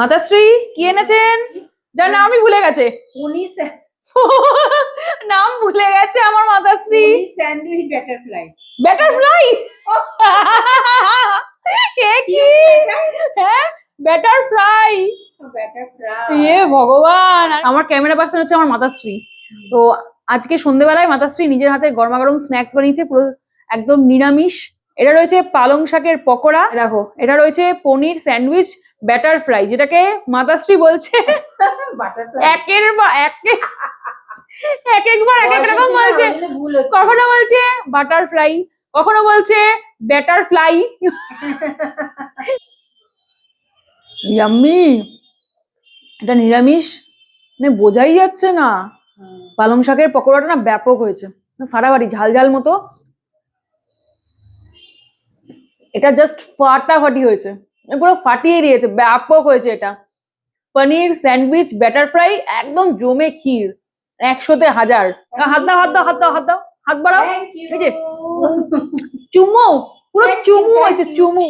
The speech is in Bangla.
মাতাশ্রী কি এনেছেন? যার নামই ভুলে গেছে। উনিশ নাম ভুলে গেছে আমার মাতাশ্রী। Sandwich butterfly butterfly? এ কি? হ্যাঁ ব্যাটারফ্লাই। বাটারফ্লাই এ ভগবান। আমার ক্যামেরা পার্সন হচ্ছে আমার মাতাশ্রী। তো আজকে সন্ধেবেলায় মাতাশ্রী নিজের হাতে গরমা গরম স্ন্যাক্স বানিয়েছে পুরো একদম নিরামিষ এটা রয়েছে পালং শাকের পকোড়া। দেখো এটা রয়েছে পনির স্যান্ডউইচ ব্যাটার ফ্রাই যেটাকে মাতাশ্রী বলছে। একের বা একে এক একবার এক এক রকম বলছে। কখনো বলছে বাটার ফ্লাই কখনো বলছে ব্যাটার ফ্লাই। ইয়াম্মি এটা নিরামিষ? মানে বোঝাই যাচ্ছে না। পালং শাকের পকোড়াটা না ব্যাপক হয়েছে। ফাটাফাটি ঝাল ঝাল মতো। এটা জাস্ট ফাটাফাটি হয়েছে। পুরো ফাটিয়ে দিয়েছে ব্যাপক হয়েছে এটা। পনির স্যান্ডউইচ ব্যাটার ফ্রাই একদম জমে ক্ষীর। একশোতে হাজার। হাত দাও হাত দাও হাত দাও হাত দাও। হাত বাড়াও। এই যে চুমু পুরো চুমু হয়েছে চুমু।